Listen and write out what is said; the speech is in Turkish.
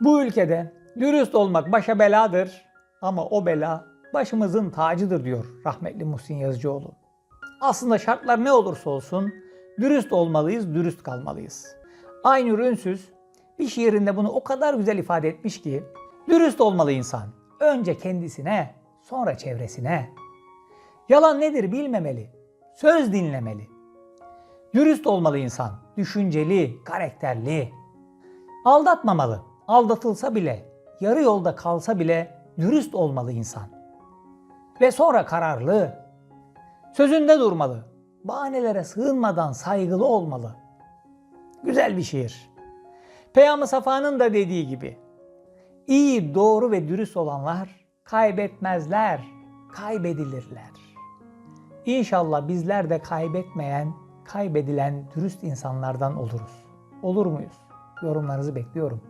Bu ülkede dürüst olmak başa beladır ama o bela başımızın tacıdır diyor rahmetli Muhsin Yazıcıoğlu. Aslında şartlar ne olursa olsun dürüst olmalıyız, dürüst kalmalıyız. Aynur Ünsüz bir şiirinde bunu o kadar güzel ifade etmiş ki dürüst olmalı insan. Önce kendisine, sonra çevresine. Yalan nedir bilmemeli, söz dinlemeli. Dürüst olmalı insan, düşünceli, karakterli. Aldatmamalı, aldatılsa bile, yarı yolda kalsa bile dürüst olmalı insan. Ve sonra kararlı, sözünde durmalı, bahanelere sığınmadan saygılı olmalı. Güzel bir şiir. Peyam-ı Safa'nın da dediği gibi, iyi, doğru ve dürüst olanlar kaybetmezler, kaybedilirler. İnşallah bizler de kaybetmeyen, kaybedilen dürüst insanlardan oluruz. Olur muyuz? Yorumlarınızı bekliyorum.